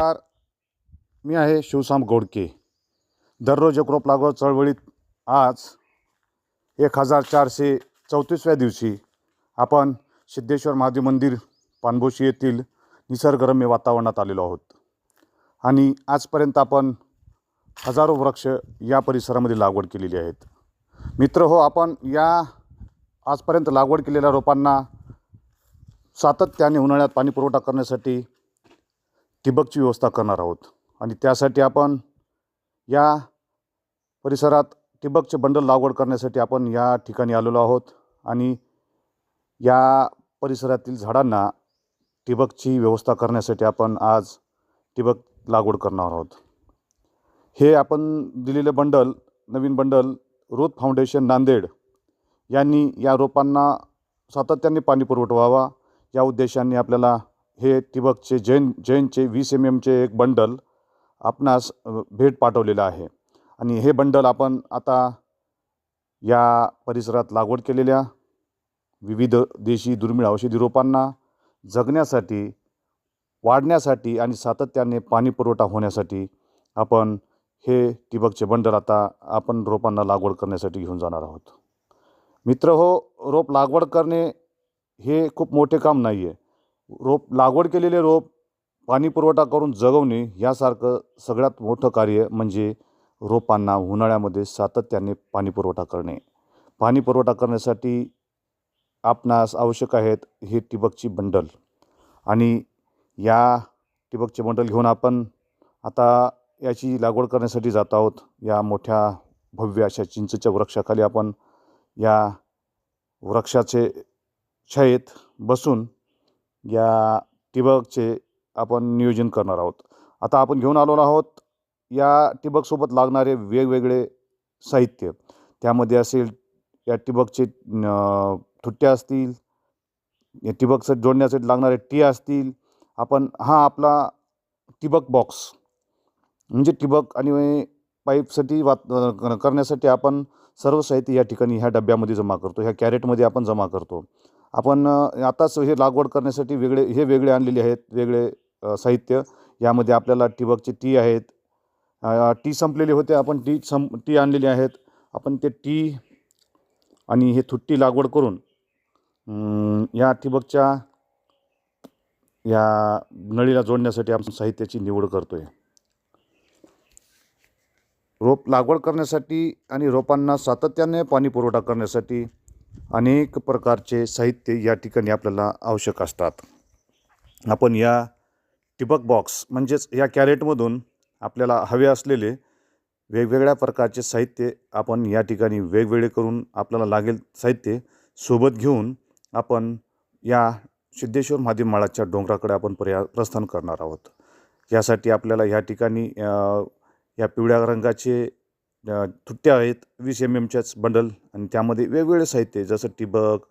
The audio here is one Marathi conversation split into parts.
नमस्कार मी आहे शिवसाम गोडके. दररोज एक रोप लागवड चळवळीत आज एक हजार चारशे चौतीसव्या दिवशी आपण सिद्धेश्वर महादेव मंदिर पानभोशी येथील निसर्गरम्य वातावरणात आलेलो आहोत. आणि आजपर्यंत आपण हजारो वृक्ष या परिसरामध्ये लागवड केलेली आहेत. मित्र हो आपण या आजपर्यंत लागवड केलेल्या रोपांना सातत्याने उन्हाळ्यात पाणी पुरवठा करण्यासाठी ठिबकची व्यवस्था करणार आहोत. आणि त्यासाठी आपण या परिसरात ठिबकचे बंडल लागवड करण्यासाठी आपण या ठिकाणी आलेलो आहोत. आणि या परिसरातील झाडांना ठिबकची व्यवस्था करण्यासाठी आपण आज ठिबक लागवड करणार आहोत. हे आपण दिलेले बंडल नवीन बंडल रोथ फाउंडेशन नांदेड यांनी या रोपांना सातत्याने पाणी पुरवठा व्हावा या उद्देशाने आपल्याला हे ठिबकचे जैन जैनचे वीस एम एमचे एक बंडल आपणास भेट पाठवलेलं आहे. आणि हे बंडल आपण आता या परिसरात लागवड केलेल्या विविध देशी दुर्मिळ औषधी रोपांना जगण्यासाठी वाढण्यासाठी आणि सातत्याने पाणी पुरवठा होण्यासाठी आपण हे ठिबकचे बंडल आता आपण रोपांना लागवड करण्यासाठी घेऊन जाणार आहोत. मित्र हो रोप लागवड करणे हे खूप मोठे काम नाही आहे रोप लागवड केलेले रोप पाणी पुरवठा करून जगवणे यासारखं सगळ्यात मोठं कार्य म्हणजे रोपांना उन्हाळ्यामध्ये सातत्याने पाणी पुरवठा करणे. पाणी पुरवठा करण्यासाठी आपणास आवश्यक आहेत हे टिबकची बंडल. आणि या टिबकचे बंडल घेऊन आपण आता याची लागवड करण्यासाठी जात आहोत. या मोठ्या भव्य अशा चिंचेच्या वृक्षाखाली आपण या वृक्षाचे छायेत बसून या ठिबकचे आपण नियोजन करणार आहोत. आता आपण घेऊन आलेलो आहोत या ठिबकसोबत लागणारे वेगवेगळे साहित्य. त्यामध्ये असेल या ठिबकचे ठुट्ट्या असतील या ठिबकसाठी जोडण्यासाठी लागणारे टी असतील. आपण हा आपला ठिबक बॉक्स. म्हणजे ठिबक आणि पाईपसाठी वात करण्यासाठी आपण सर्व साहित्य या ठिकाणी ह्या डब्यामध्ये जमा करतो. ह्या कॅरेटमध्ये आपण जमा करतो. आपण आताच हे लागवड करण्यासाठी वेगळे हे वेगळे आणलेले आहेत वेगळे साहित्य. यामध्ये आपल्याला ठिबकचे टी आहेत. टी संपलेले होते आपण टी सं टी आणलेले आहेत. आपण ते टी आणि हे थुट्टी लागवड करून या ठिबकच्या या नळीला जोडण्यासाठी आपण साहित्याची निवड करतो आहे रोप लागवड करण्यासाठी आणि रोपांना सातत्याने पाणी पुरवठा करण्यासाठी अनेक प्रकारचे साहित्य या ठिकाणी आपल्याला आवश्यक असतात. आपण या टिबक बॉक्स म्हणजेच या कॅरेटमधून आपल्याला हवे असलेले वेगवेगळ्या प्रकारचे साहित्य आपण या ठिकाणी वेगवेगळे करून आपल्याला लागेल साहित्य सोबत घेऊन आपण या सिद्धेश्वर महादेव माळाच्या डोंगराकडे आपण पर्या प्रस्थान करणार आहोत. यासाठी आपल्याला या ठिकाणी या पिवळ्या रंगाचे तुट्ट्या आहेत वीस एम एमच्याच बंडल आणि त्यामध्ये वेगवेगळे साहित्य जसं टिबक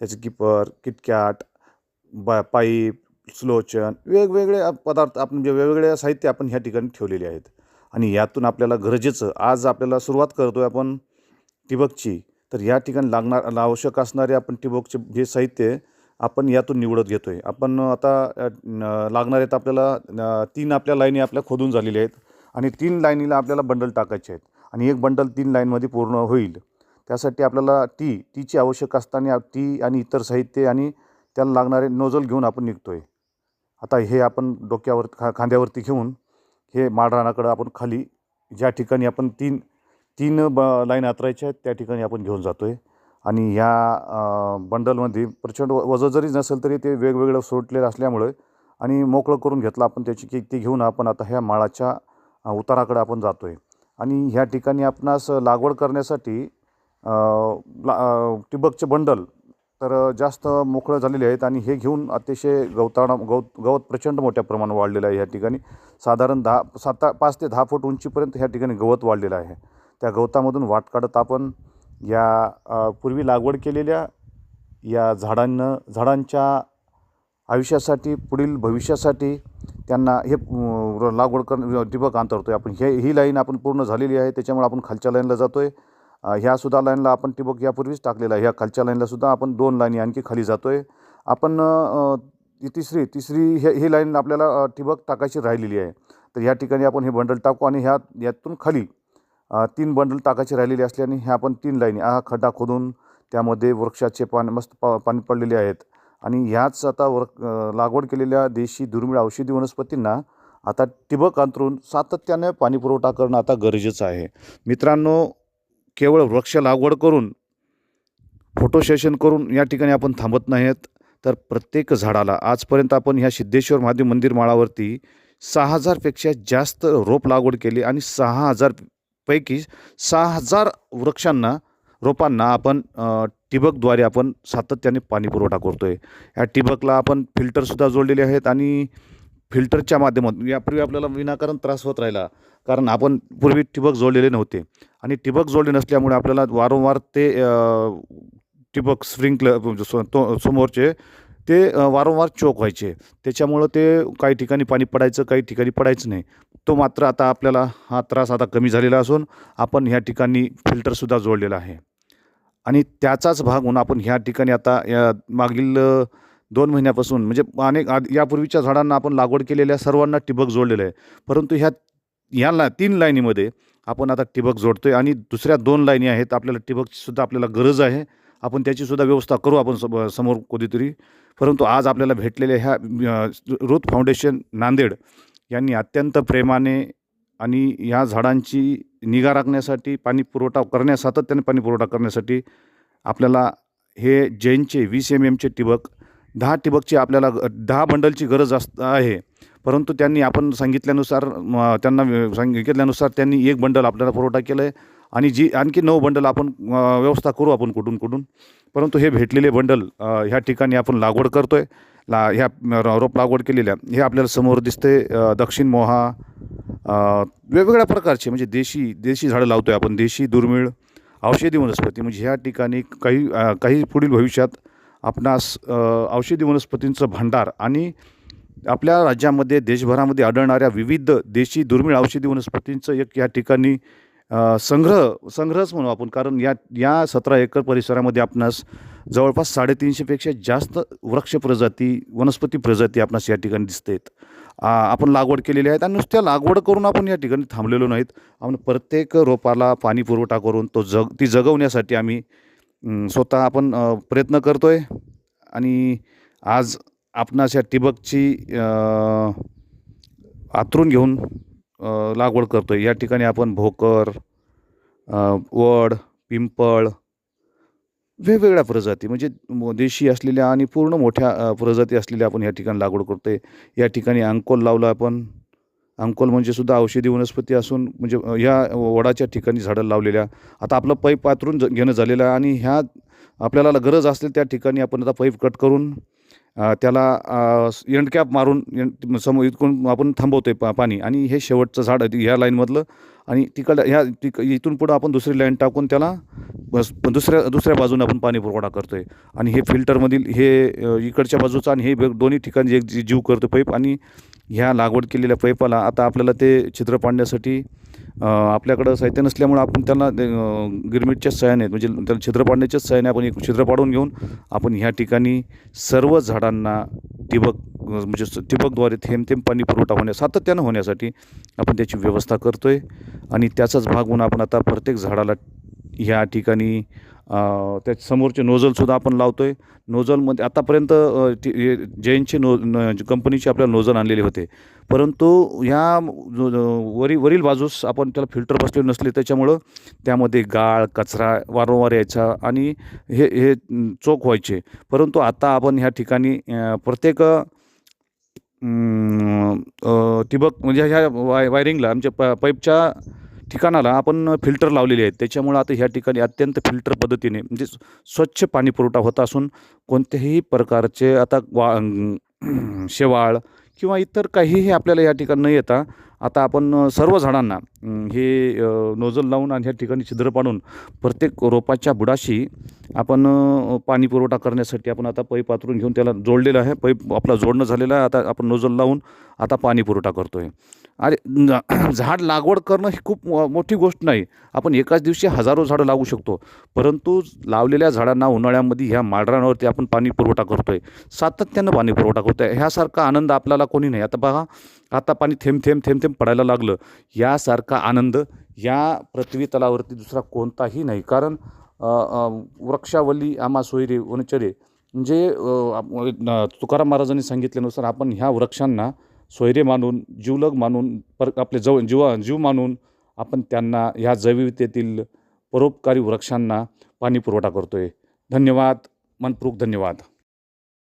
त्याचं किपर किटकॅट बा पाईप स्लोचन वेगवेगळे पदार्थ आपण जे वेगवेगळे साहित्य आपण ह्या ठिकाणी ठेवलेले आहेत. आणि यातून आपल्याला गरजेचं आज आपल्याला सुरुवात करतो आहे आपण ठिबकची तर या ठिकाणी लागणार आवश्यक असणारे आपण टिबकचे जे साहित्य आपण यातून निवडत घेतो आहे आपण आता लागणार आहेत आपल्याला तीन आपल्या लाईनी आपल्या खोदून झालेल्या आहेत आणि तीन लाईनीला आपल्याला बंडल टाकायचे आहेत. आणि एक बंडल तीन लाईनमध्ये पूर्ण होईल. त्यासाठी आपल्याला टी टीची आवश्यक असताना टी आणि इतर साहित्य आणि त्याला लागणारे नोजल घेऊन आपण निघतो आहे आता हे आपण डोक्यावर खा खांद्यावरती घेऊन हे माळरानाकडं आपण खाली ज्या ठिकाणी आपण तीन तीन ब लाईन आतरायच्या आहेत त्या ठिकाणी आपण घेऊन जातो आहे आणि ह्या बंडलमध्ये प्रचंड व- वजन जरी नसेल तरी ते वेगवेगळं सोडलेलं असल्यामुळे आणि मोकळं करून घेतलं आपण त्याची की ती घेऊन आपण आता ह्या माळाच्या उताराकडे आपण जातो आहे आणि ह्या ठिकाणी आपणास लागवड करण्यासाठी ला ठिबकचे बंडल तर जास्त मोकळं झालेले आहेत आणि हे घेऊन अतिशय गवताळा गवत गवत प्रचंड मोठ्या प्रमाणात वाढलेलं आहे ह्या ठिकाणी. साधारण दहा सात पाच ते दहा फूट उंचीपर्यंत ह्या ठिकाणी गवत वाढलेलं आहे. त्या गवतामधून वाट काढत आपण या पूर्वी लागवड केलेल्या या झाडांना झाडांच्या आयुष्यासाठी पुढील भविष्यासाठी त्यांना हे लागवड कर ठिबक अंतरतो आहे आपण हे ही लाईन आपण पूर्ण झालेली आहे त्याच्यामुळे आपण खालच्या लाईनला जातो आहे ह्यासुद्धा लाईनला आपण ठिबक यापूर्वीच टाकलेलं आहे. ह्या खालच्या लाईनलासुद्धा आपण दोन लाईनी आणखी खाली जातो आहे आपण तिसरी तिसरी हे ही लाईन आपल्याला ठिबक टाकायची राहिलेली आहे. तर ह्या ठिकाणी आपण हे बंडल टाकू आणि ह्या यातून खाली तीन बंडल टाकायचे राहिलेले असल्याने ह्या आपण तीन लाईनी हा खड्डा खोदून त्यामध्ये वृक्षाचे पान मस्त पा पाणी पडलेले आहेत. आणि ह्याच आता वर लागवड केलेल्या देशी दुर्मिळ औषधी वनस्पतींना आता ठिबक अंतरून सातत्याने पाणीपुरवठा करणं आता गरजेचं आहे. मित्रांनो केवळ वृक्ष लागवड करून फोटो सेशन करून या ठिकाणी आपण थांबत नाहीत. तर प्रत्येक झाडाला आजपर्यंत आपण ह्या सिद्धेश्वर महादेव मंदिर माळावरती सहा हजारपेक्षा जास्त रोप लागवड केली आणि सहा हजारपैकी सहा हजार वृक्षांना रोपांना आपण ठिबकद्वारे आपण सातत्याने पाणी पुरवठा करतो आहे या ठिबकला आपण फिल्टरसुद्धा जोडलेले आहेत आणि फिल्टरच्या माध्यमातून यापूर्वी आपल्याला विनाकारण त्रास होत राहिला. कारण आपण पूर्वी ठिबक जोडलेले नव्हते. आणि ठिबक जोडले नसल्यामुळे आपल्याला वारंवार ते ठिबक स्प्रिंकलर म्हणजे तो समोरचे ते वारंवार चोक व्हायचे. त्याच्यामुळं ते काही ठिकाणी पाणी पडायचं काही ठिकाणी पडायचं नाही. तो मात्र आता आपल्याला हा त्रास आता कमी झालेला असून आपण ह्या ठिकाणी फिल्टरसुद्धा जोडलेला आहे. आणि त्याचाच भाग म्हणून आपण ह्या ठिकाणी आता या मागील दोन महिन्यापासून म्हणजे अनेक आद यापूर्वीच्या झाडांना आपण लागवड केलेल्या सर्वांना ठिबक जोडलेलं आहे. परंतु ह्या ह्या ला तीन लाईनीमध्ये आपण आता ठिबक जोडतो आहे आणि दुसऱ्या दोन लाईनी आहेत. आपल्याला ठिबकचीसुद्धा आपल्याला गरज आहे. आपण त्याचीसुद्धा व्यवस्था करू आपण सम समोर कधीतरी. परंतु आज आपल्याला भेटलेल्या ह्या रुथ फाउंडेशन नांदेड यांनी अत्यंत प्रेमाने आणि ह्या झाडांची निगा राखण्यासाठी पाणी पुरवठा करण्या सातत्याने पाणी पुरवठा करण्यासाठी आपल्याला हे जैनचे वीस एम एमचे ठिबक दहा ठिबकची आपल्याला ग- दहा बंडलची गरज अस आहे. परंतु त्यांनी आपण सांगितल्यानुसार त्यांना सांगितल्यानुसार त्यांनी एक बंडल आपल्याला पुरवठा केला आहे आणि जी आणखी नऊ बंडल आपण व्यवस्था करू आपण कुठून कुठून. परंतु हे भेटलेले बंडल ह्या ठिकाणी आपण लागवड करतो आहे ला ह्या रोप लागवड केलेल्या हे आपल्याला समोर दिसते दक्षिण मोहा वेगवेगळ्या प्रकारचे म्हणजे देशी देशी झाडं लावतो आहे आपण देशी दुर्मिळ औषधी वनस्पती. म्हणजे ह्या ठिकाणी काही काही पुढील भविष्यात आपणास औषधी वनस्पतींचं भांडार आणि आपल्या राज्यामध्ये देशभरामध्ये आढळणाऱ्या विविध देशी दुर्मिळ औषधी वनस्पतींचं एक या ठिकाणी संग्रह संग्रहच म्हणू आपण. कारण या या सतरा एकर परिसरामध्ये आपणास जवळपास साडेतीनशेपेक्षा जास्त वृक्ष प्रजाती वनस्पती प्रजाती आपणास या ठिकाणी दिसतात आहेत आपण लागवड केलेली आहेत आणि नुसत्या लागवड करून आपण या ठिकाणी थांबलेलो नाहीत. आपण प्रत्येक रोपाला पाणी पुरवठा करून तो जग ती जगवण्यासाठी आम्ही स्वतः आपण प्रयत्न करतो आहे आणि आज आपणास या ठिबकची आतरून घेऊन लागवड करतो आहे या ठिकाणी आपण भोकर वड पिंपळ वेगवेगळ्या प्रजाती म्हणजे म- देशी असलेल्या आणि पूर्ण मोठ्या प्रजाती असलेल्या आपण या ठिकाणी लागवड करतो आहे या ठिकाणी अंकोल लावलं आपण. अंकोल म्हणजे सुद्धा औषधी वनस्पती असून म्हणजे ह्या वडाच्या ठिकाणी झाडं लावलेल्या. आता आपलं पाईप पातरून ज- घेणं झालेलं आहे आणि ह्या आपल्याला गरज असेल त्या ठिकाणी आपण आता पाईप कट करून त्याला एंड कॅप मारून एंड समोर इथकून आपण थांबवतो आहे पा पाणी. आणि हे शेवटचं झाड ह्या लाईनमधलं आणि तिकडं ह्या तिक इथून पुढं आपण दुसरी लाईन टाकून त्याला बस दुसऱ्या दुसऱ्या बाजूने आपण पाणी पुरवठा करतो आहे आणि हे फिल्टरमधील हे इकडच्या बाजूचा आणि हे दोन्ही ठिकाणी एक जीव करतो पाईप आणि ह्या लागवड केलेल्या पाईपाला आता आपल्याला ते छिद्र पाडण्यासाठी आपल्याकडं साहित्य नसल्यामुळं आपण त्यांना गिरमिटच्याच सहाय्याने म्हणजे त्याला छिद्र पाडण्याच्याच सहाय्याने आपण एक छिद्र पाडून घेऊन आपण ह्या ठिकाणी सर्व झाडांना ठिबक म्हणजे ठिबकद्वारे थेंब थेंब पाणी पुरवठा होण्या सातत्यानं होण्यासाठी आपण त्याची व्यवस्था करतो आहे आणि त्याचाच भाग म्हणून आपण आता प्रत्येक झाडाला ह्या ठिकाणी त्याच्या त्या समोरचे नोझलसुद्धा आपण लावतो आहे नोझलमध्ये आतापर्यंत टी- जैनचे नो कंपनीची कंपनीचे आपल्याला नोझल आणलेले होते. परंतु ह्या वरी वरील बाजूस आपण त्याला फिल्टर बसलेले नसले त्याच्यामुळं त्यामध्ये गाळ कचरा वारंवार यायचा आणि हे हे चोख व्हायचे. परंतु आता आपण ह्या ठिकाणी प्रत्येक ठिबक म्हणजे ह्या वाय वायरिंगला आमच्या प पाईपच्या ठिकाणाला आपण फिल्टर लावलेले आहेत. त्याच्यामुळं आता ह्या ठिकाणी अत्यंत फिल्टर पद्धतीने म्हणजे स्वच्छ पाणी पुरवठा होत असून कोणत्याही प्रकारचे आता वा शेवाळ किंवा इतर काहीही आपल्याला या ठिकाणी न येता आता आपण सर्व झाडांना हे नोजल लावून आणि ह्या ठिकाणी छिद्र पाडून प्रत्येक रोपाच्या बुडाशी आपण पाणी पुरवठा करण्यासाठी आपण आता पाईप पातरून घेऊन त्याला जोडलेलं आहे. पैप आपला जोडणं झालेलं आहे. आता आपण नोजल लावून आता पाणी पुरवठा करतो आहे अरे झाड लागवड करणं ही खूप मोठी गोष्ट नाही. आपण एकाच दिवशी हजारो झाडं लावू शकतो. परंतु लावलेल्या झाडांना उन्हाळ्यामध्ये ह्या माडरांवरती आपण पाणी पुरवठा करतो आहे सातत्यानं पाणी पुरवठा करतो आहे ह्यासारखा आनंद आपल्याला कोणी नाही. आता बघा आता पाणी थेंब थेंब थेंब थेंब पडायला लागलं. यासारखा आनंद या पृथ्वी तलावरती दुसरा कोणताही नाही. कारण वृक्षावली आमा सोयरे वनचरे म्हणजे तुकाराम महाराजांनी सांगितल्यानुसार आपण ह्या वृक्षांना सोयरे मानून जीवलग मानून पर आपले जव जीव जीव मानून आपण त्यांना ह्या जैविकतेतील परोपकारी वृक्षांना पाणी पुरवठा करतो आहे धन्यवाद. मनपूर्वक धन्यवाद.